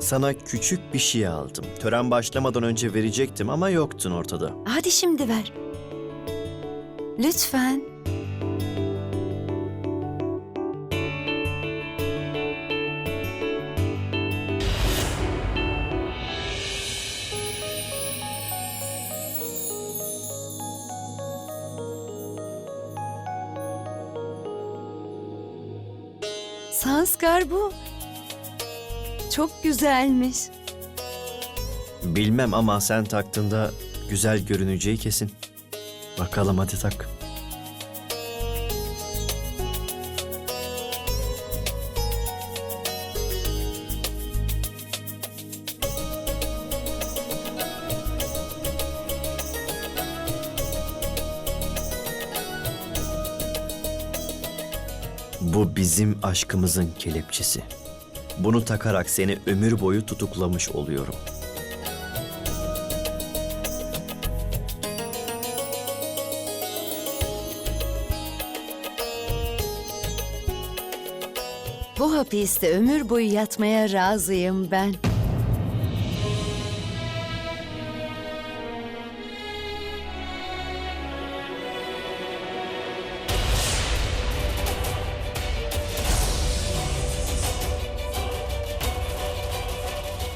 Sana küçük bir şey aldım. Tören başlamadan önce verecektim ama yoktun ortada. Hadi şimdi ver. Lütfen. Sanskar bu. Çok güzelmiş. Bilmem ama sen taktığında güzel görüneceği kesin. Bakalım hadi tak. Bu bizim aşkımızın kelepçesi. Bunu takarak seni ömür boyu tutuklamış oluyorum. Bu hapiste ömür boyu yatmaya razıyım ben.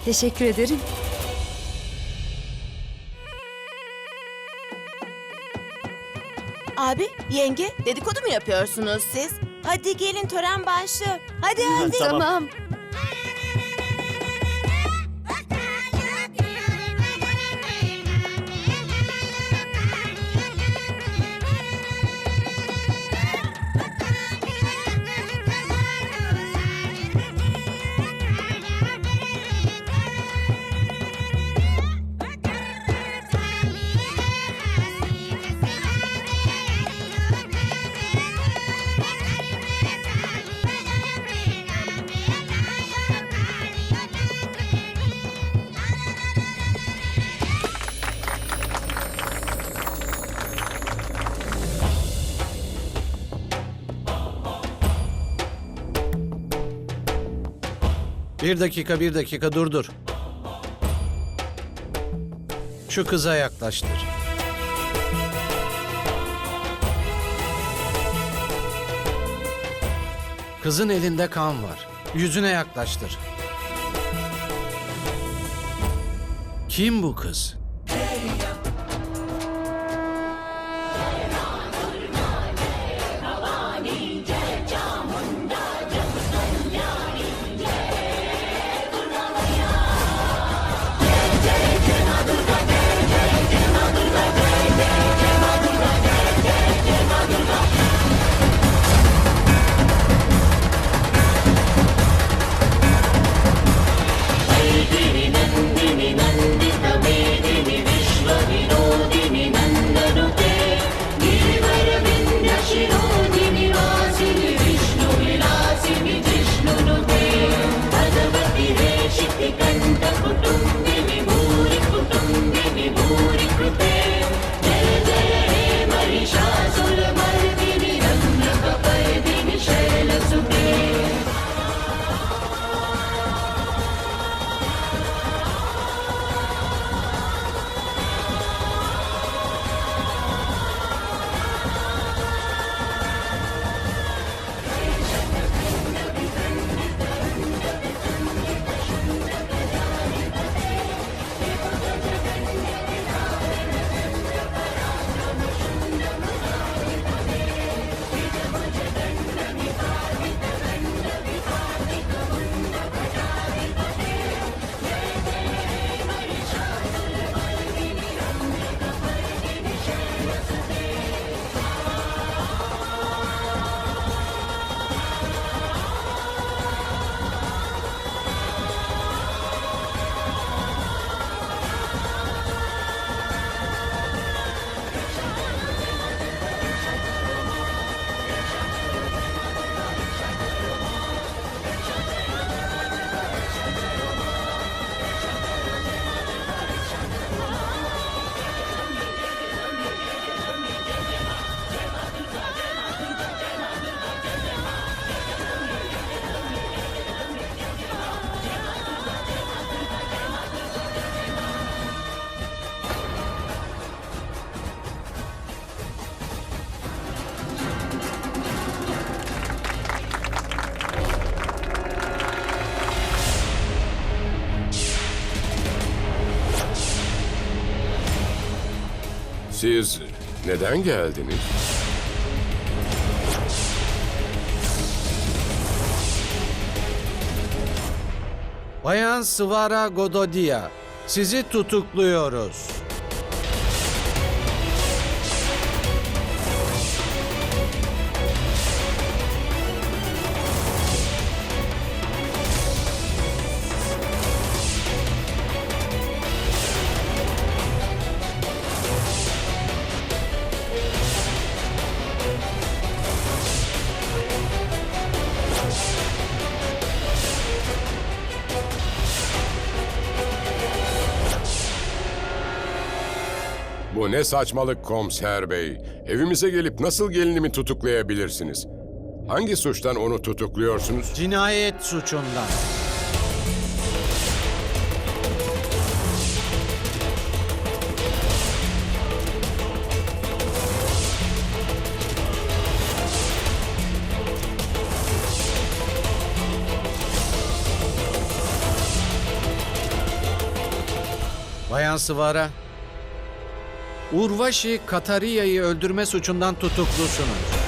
Teşekkür ederim. Abi, yenge, dedikodu mu yapıyorsunuz siz? Hadi gelin tören başlıyor. Hadi hadi. Tamam. Bir dakika, bir dakika dur dur. Şu kıza yaklaştır. Kızın elinde kan var. Yüzüne yaklaştır. Kim bu kız? Siz neden geldiniz? Bayan Svara Gododia, sizi tutukluyoruz. Bu ne saçmalık komiser bey. Evimize gelip nasıl gelinimi tutuklayabilirsiniz? Hangi suçtan onu tutukluyorsunuz? Cinayet suçundan. Bayan Svara, Urvashi Katariya'yı öldürme suçundan tutuklusunuz.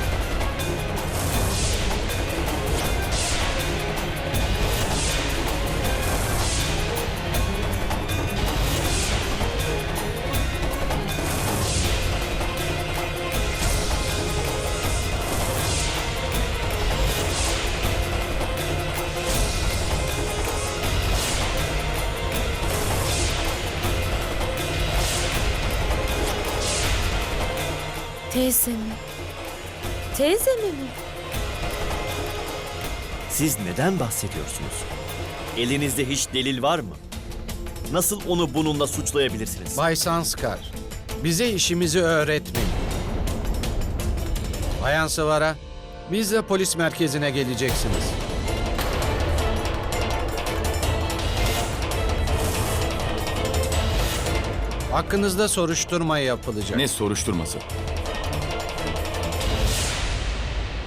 Teyze mi? Teyze mi mi? Siz neden bahsediyorsunuz? Elinizde hiç delil var mı? Nasıl onu bununla suçlayabilirsiniz? Bay Sanskar, bize işimizi öğretmeyin. Bayan Sıvara, bizle polis merkezine geleceksiniz. Hakkınızda soruşturma yapılacak. Ne soruşturması?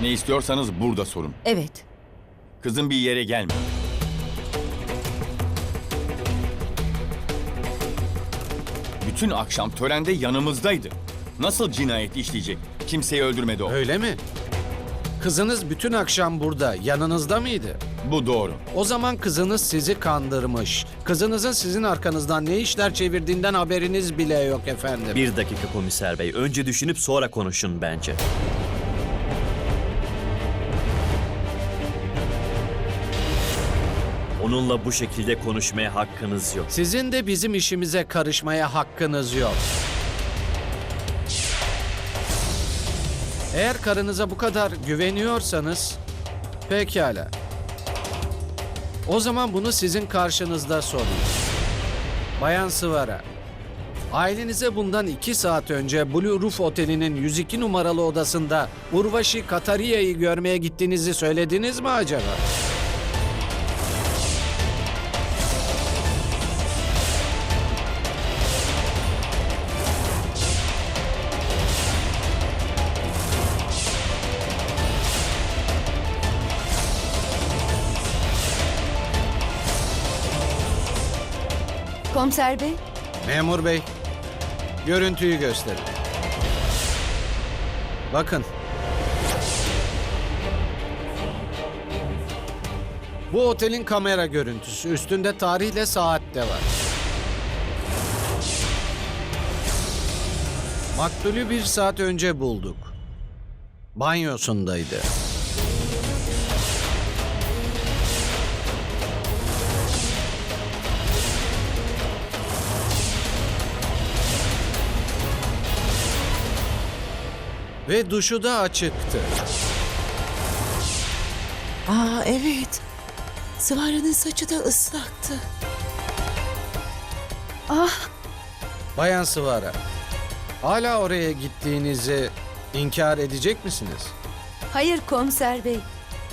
Ne istiyorsanız burada sorun. Evet. Kızın bir yere gelme. Bütün akşam törende yanımızdaydı. Nasıl cinayet işleyecek? Kimseyi öldürmedi o. Öyle mi? Kızınız bütün akşam burada, yanınızda mıydı? Bu doğru. O zaman kızınız sizi kandırmış. Kızınızın sizin arkanızdan ne işler çevirdiğinden haberiniz bile yok efendim. Bir dakika komiser bey. Önce düşünüp sonra konuşun bence. Onunla bu şekilde konuşmaya hakkınız yok. Sizin de bizim işimize karışmaya hakkınız yok. Eğer karınıza bu kadar güveniyorsanız pekala. O zaman bunu sizin karşınızda sorayım. Bayan Sıvara, ailenize bundan iki saat önce Blue Roof Oteli'nin 102 numaralı odasında Urvashi Katariya'yı görmeye gittiğinizi söylediniz mi acaba? Komiser bey, Memur bey, görüntüyü gösterin. Bakın. Bu otelin kamera görüntüsü. Üstünde tarihle saat de var. Maktulü bir saat önce bulduk. Banyosundaydı. Ve duşu da açıktı. Aa evet. Sıvara'nın saçı da ıslaktı. Bayan Sıvara, hala oraya gittiğinizi inkar edecek misiniz? hayır komiser bey.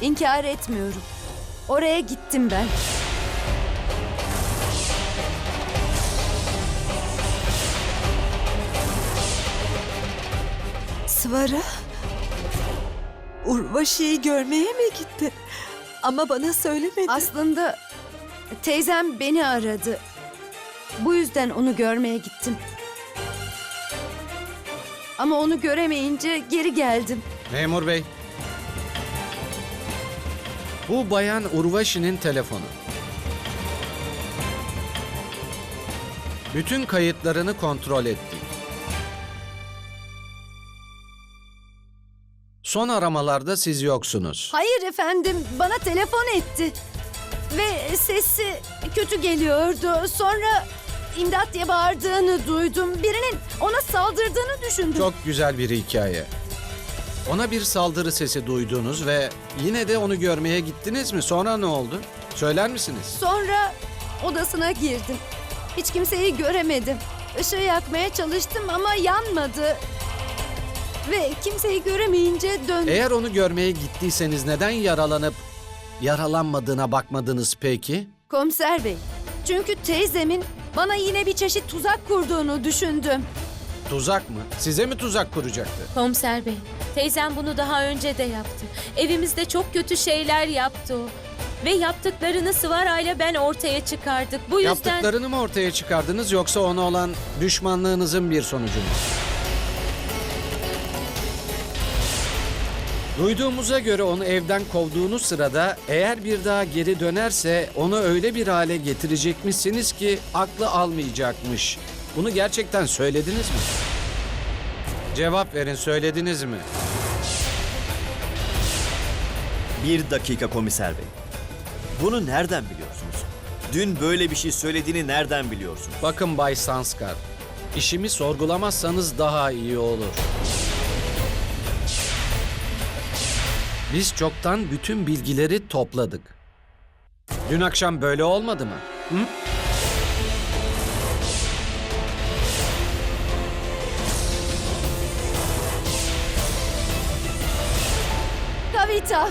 İnkar etmiyorum. Oraya gittim ben. Sıvara? Urvaşi'yi görmeye mi gitti? Ama bana söylemedi. Aslında teyzem beni aradı. Bu yüzden onu görmeye gittim. Ama onu göremeyince geri geldim. Memur bey. Bu bayan Urvaşi'nin telefonu. Bütün kayıtlarını kontrol ettik. Son aramalarda siz yoksunuz. Hayır efendim, bana telefon etti. Ve sesi kötü geliyordu. Sonra imdat diye bağırdığını duydum. Birinin ona saldırdığını düşündüm. Çok güzel bir hikaye. Ona bir saldırı sesi duydunuz ve yine de onu görmeye gittiniz mi? Sonra ne oldu? Söyler misiniz? Sonra odasına girdim. Hiç kimseyi göremedim. Işığı yakmaya çalıştım ama yanmadı. Ve kimseyi göremeyince döndüm. Eğer onu görmeye gittiyseniz neden yaralanıp yaralanmadığına bakmadınız peki? Komiser bey, çünkü teyzemin bana yine bir çeşit tuzak kurduğunu düşündüm. Tuzak mı? Size mi tuzak kuracaktı? Komiser bey, teyzem bunu daha önce de yaptı. Evimizde çok kötü şeyler yaptı o. Ve yaptıklarını Sıvara'yla ben ortaya çıkardık. Bu yüzden... Yaptıklarını mı ortaya çıkardınız yoksa ona olan düşmanlığınızın bir sonucu mu? Duyduğumuza göre onu evden kovduğunuz sırada eğer bir daha geri dönerse onu öyle bir hale getirecekmişsiniz ki aklı almayacakmış. Bunu gerçekten söylediniz mi? Cevap verin söylediniz mi? Bir dakika komiser bey. Bunu nereden biliyorsunuz? Dün böyle bir şey söylediğini nereden biliyorsunuz? Bakın Bay Sanskar, işimi sorgulamazsanız daha iyi olur. Biz çoktan bütün bilgileri topladık. Dün akşam böyle olmadı mı? Hı? Kavita!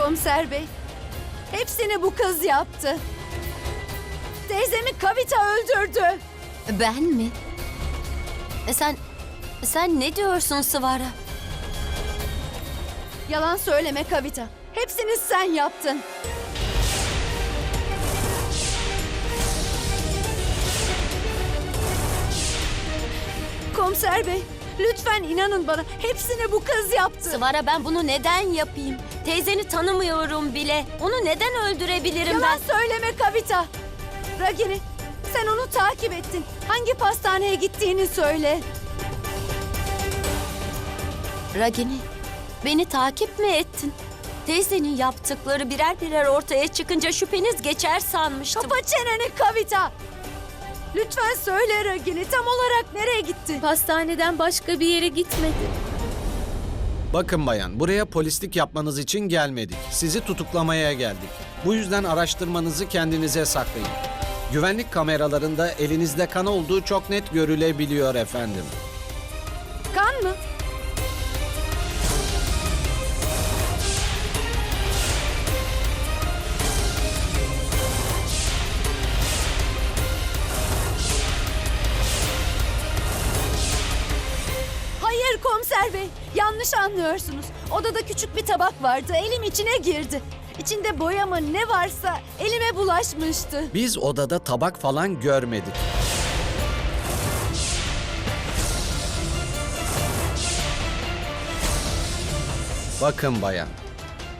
Komiser bey, hepsini bu kız yaptı. Teyzemi Kavita öldürdü. Ben mi? E sen, sen ne diyorsun Sıvara? Yalan söyleme Kavita. Hepsini sen yaptın. Komiser bey, lütfen inanın bana. Hepsini bu kız yaptı. Sıvara ben bunu neden yapayım? Teyzeni tanımıyorum bile. Onu neden öldürebilirim Yalan ben? söyleme Kavita. Ragini, sen onu takip ettin. Hangi pastaneye gittiğini söyle. Ragini, beni takip mi ettin? Teyzenin yaptıkları birer birer ortaya çıkınca şüpheniz geçer sanmıştım. Kapa çeneni Kavita. Lütfen söyle Ragini, tam olarak nereye gitti? Pastaneden başka bir yere gitmedi. Bakın bayan, buraya polislik yapmanız için gelmedik. Sizi tutuklamaya geldik. Bu yüzden araştırmanızı kendinize saklayın. Güvenlik kameralarında elinizde kan olduğu çok net görülebiliyor efendim. Kan mı? Hayır komiser bey, yanlış anlıyorsunuz. Odada küçük bir tabak vardı, elim içine girdi. İçinde boya mı ne varsa elime bulaşmıştı. Biz odada tabak falan görmedik. Bakın bayan,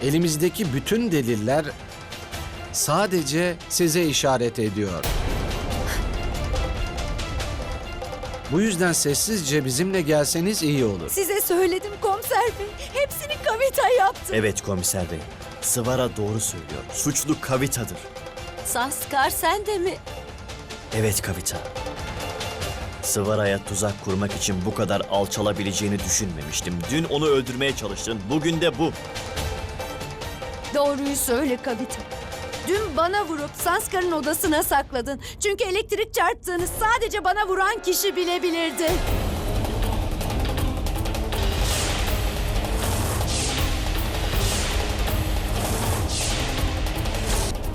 elimizdeki bütün deliller sadece size işaret ediyor. Bu yüzden sessizce bizimle gelseniz iyi olur. Size söyledim komiser bey, hepsini Kavita yaptı. Evet komiser bey. Sıvara doğru söylüyor. Suçlu Kavita'dır. Saskar sen de mi? Evet Kavita. Sıvara'ya tuzak kurmak için bu kadar alçalabileceğini düşünmemiştim. Dün onu öldürmeye çalıştın. Bugün de bu. Doğruyu söyle Kavita. Dün bana vurup Sanskar'ın odasına sakladın. Çünkü elektrik çarptığını sadece bana vuran kişi bilebilirdi.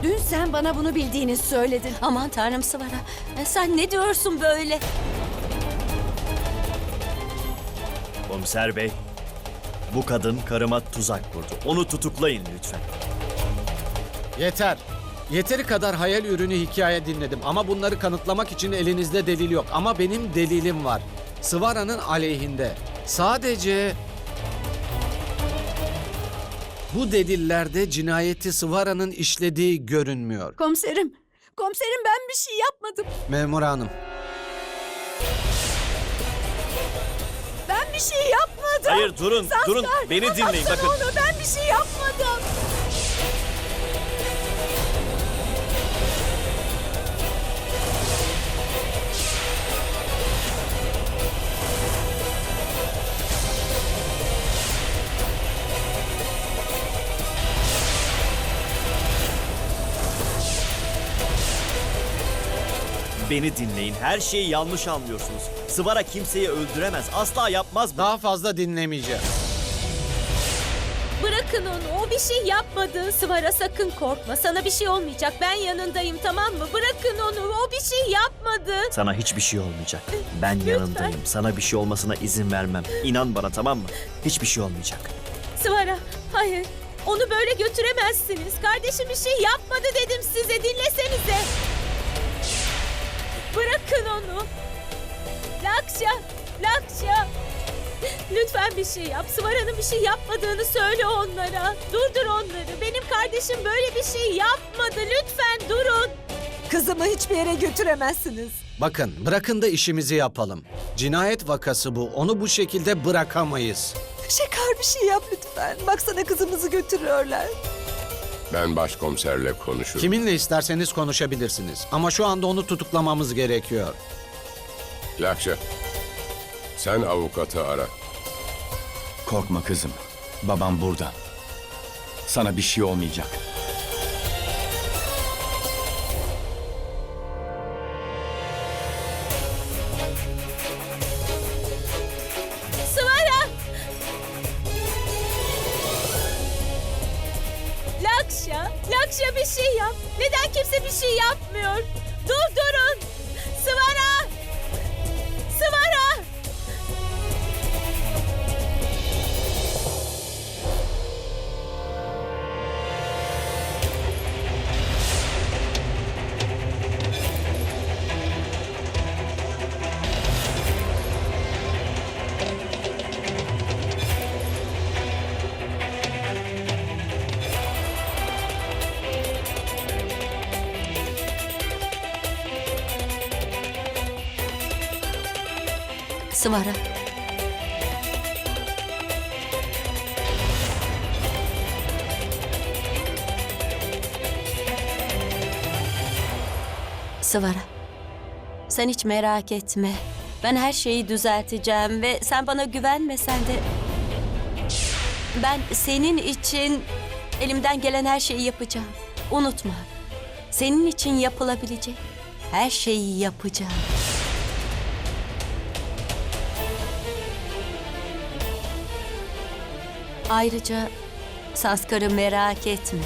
Dün sen bana bunu bildiğini söyledin. Aman tanrım Sıvara. E Sen ne diyorsun böyle? Komiser bey. Bu kadın karıma tuzak kurdu. Onu tutuklayın lütfen. Yeter. Yeteri kadar hayal ürünü hikaye dinledim ama bunları kanıtlamak için elinizde delil yok. Ama benim delilim var. Sıvara'nın aleyhinde. Sadece bu delillerde cinayeti Sıvara'nın işlediği görünmüyor. Komiserim, komiserim ben bir şey yapmadım. Memur hanım. Ben bir şey yapmadım. Hayır durun, durun. Beni dinleyin bakın. onu ben bir şey yapmadım. Beni dinleyin. Her şeyi yanlış anlıyorsunuz. Sıvara kimseyi öldüremez. Asla yapmaz bu. Daha fazla dinlemeyeceğim. Bırakın onu. O bir şey yapmadı. Sıvara sakın korkma. Sana bir şey olmayacak. Ben yanındayım tamam mı? Bırakın onu. O bir şey yapmadı. Sana hiçbir şey olmayacak. Ben yanındayım. Sana bir şey olmasına izin vermem. İnan bana tamam mı? Hiçbir şey olmayacak. Sıvara hayır. Onu böyle götüremezsiniz. Kardeşim bir şey yapmadı dedim size. Dinlesenize. Bırakın onu. Lakşa, Lakşa. Lütfen bir şey yap. Sıvara'nın bir şey yapmadığını söyle onlara. Durdur onları. Benim kardeşim böyle bir şey yapmadı. Lütfen durun. Kızımı hiçbir yere götüremezsiniz. Bakın bırakın da işimizi yapalım. Cinayet vakası bu. Onu bu şekilde bırakamayız. Şeker bir şey yap lütfen. Baksana kızımızı götürüyorlar. Ben başkomiserle konuşurum. Kiminle isterseniz konuşabilirsiniz. Ama şu anda onu tutuklamamız gerekiyor. Lakşa, sen avukatı ara. Korkma kızım. Babam burada. Sana bir şey olmayacak. Şey yap. Neden kimse bir şey yapmıyor? Sıvara. Sıvara. Sen hiç merak etme. Ben her şeyi düzelteceğim ve sen bana güvenmesen de... Ben senin için elimden gelen her şeyi yapacağım. Unutma. Senin için yapılabilecek her şeyi yapacağım. Ayrıca Sanskar'ı merak etme.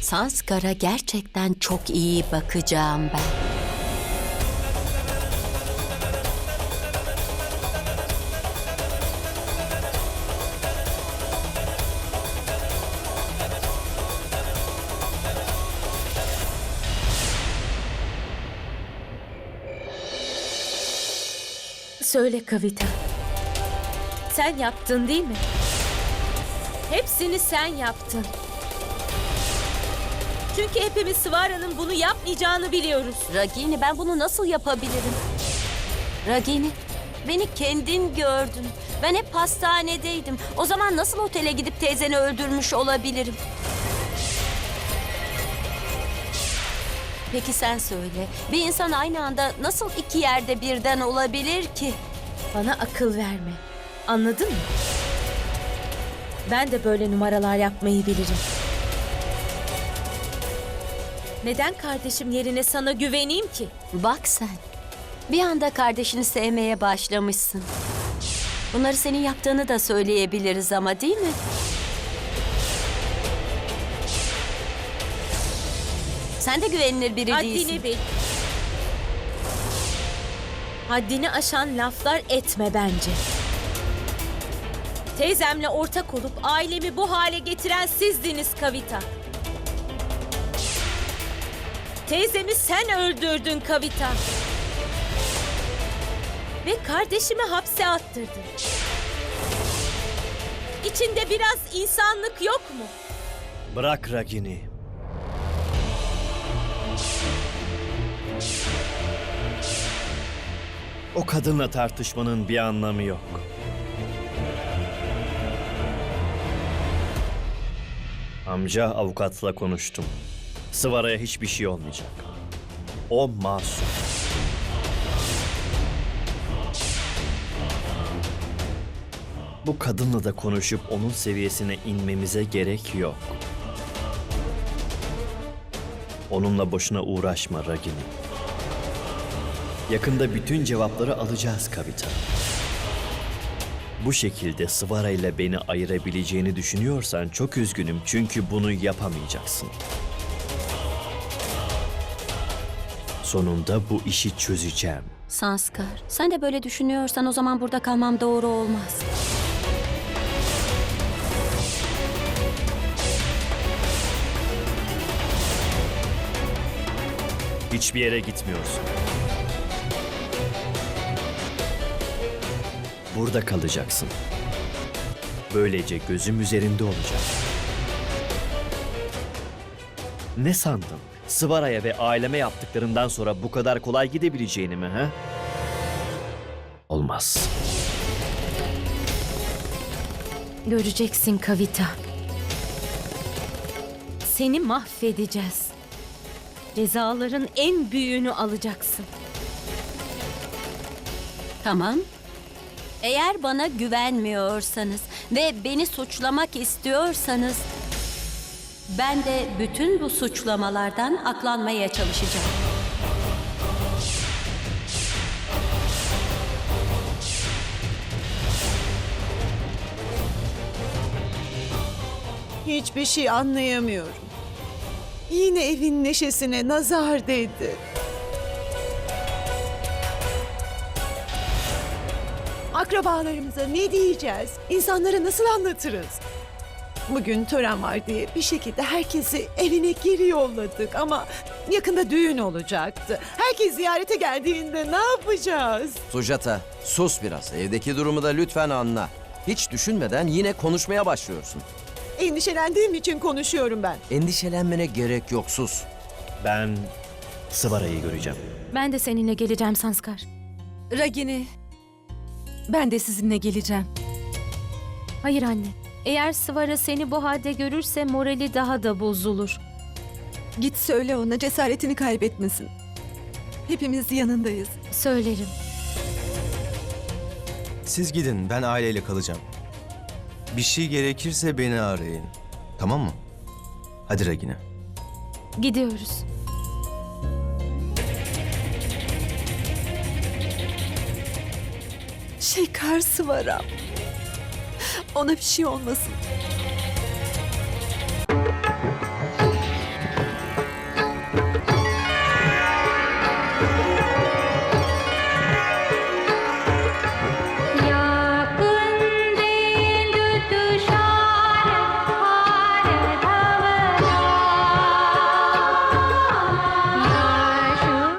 Sanskar'a gerçekten çok iyi bakacağım ben. Söyle Kavita. Sen yaptın değil mi? Hepsini sen yaptın. Çünkü hepimiz Sıvara'nın bunu yapmayacağını biliyoruz. Ragini ben bunu nasıl yapabilirim? Ragini beni kendin gördün. Ben hep hastanedeydim. O zaman nasıl otele gidip teyzeni öldürmüş olabilirim? Peki sen söyle. Bir insan aynı anda nasıl iki yerde birden olabilir ki? Bana akıl verme. Anladın mı? Ben de böyle numaralar yapmayı bilirim. Neden kardeşim yerine sana güveneyim ki? Bak sen. Bir anda kardeşini sevmeye başlamışsın. Bunları senin yaptığını da söyleyebiliriz ama değil mi? Sen de güvenilir biri değilsin. Haddini bil. Haddini aşan laflar etme bence. Teyzemle ortak olup ailemi bu hale getiren sizdiniz Kavita. Teyzemi sen öldürdün Kavita. Ve kardeşimi hapse attırdın. İçinde biraz insanlık yok mu? Bırak Ragini. O kadınla tartışmanın bir anlamı yok. Amca avukatla konuştum. Sıvara'ya hiçbir şey olmayacak. O masum. Bu kadınla da konuşup onun seviyesine inmemize gerek yok. Onunla boşuna uğraşma Ragini. Yakında bütün cevapları alacağız Kavita. Bu şekilde Sıvara ile beni ayırabileceğini düşünüyorsan çok üzgünüm çünkü bunu yapamayacaksın. Sonunda bu işi çözeceğim. Sanskar, sen de böyle düşünüyorsan o zaman burada kalmam doğru olmaz. Hiçbir yere gitmiyorsun. Burada kalacaksın. Böylece gözüm üzerinde olacak. Ne sandın? Sıvara'ya ve aileme yaptıklarından sonra bu kadar kolay gidebileceğini mi ha? Olmaz. Göreceksin Kavita. Seni mahvedeceğiz. Cezaların en büyüğünü alacaksın. Tamam. Eğer bana güvenmiyorsanız ve beni suçlamak istiyorsanız ben de bütün bu suçlamalardan aklanmaya çalışacağım. Hiçbir şey anlayamıyorum. Yine evin neşesine nazar değdi. Akrabalarımıza ne diyeceğiz? İnsanlara nasıl anlatırız? Bugün tören var diye bir şekilde herkesi evine geri yolladık ama yakında düğün olacaktı. Herkes ziyarete geldiğinde ne yapacağız? Sujata, sus biraz. Evdeki durumu da lütfen anla. Hiç düşünmeden yine konuşmaya başlıyorsun. Endişelendiğim için konuşuyorum ben. Endişelenmene gerek yok, sus. Ben Sıvara'yı göreceğim. Ben de seninle geleceğim Sanskar. Ragini, ben de sizinle geleceğim. Hayır anne. Eğer Sıvara seni bu halde görürse morali daha da bozulur. Git söyle ona cesaretini kaybetmesin. Hepimiz yanındayız. Söylerim. Siz gidin, ben aileyle kalacağım. Bir şey gerekirse beni arayın. Tamam mı? Hadi Regina. Gidiyoruz. Şeker Sıvara. Ona bir şey olmasın.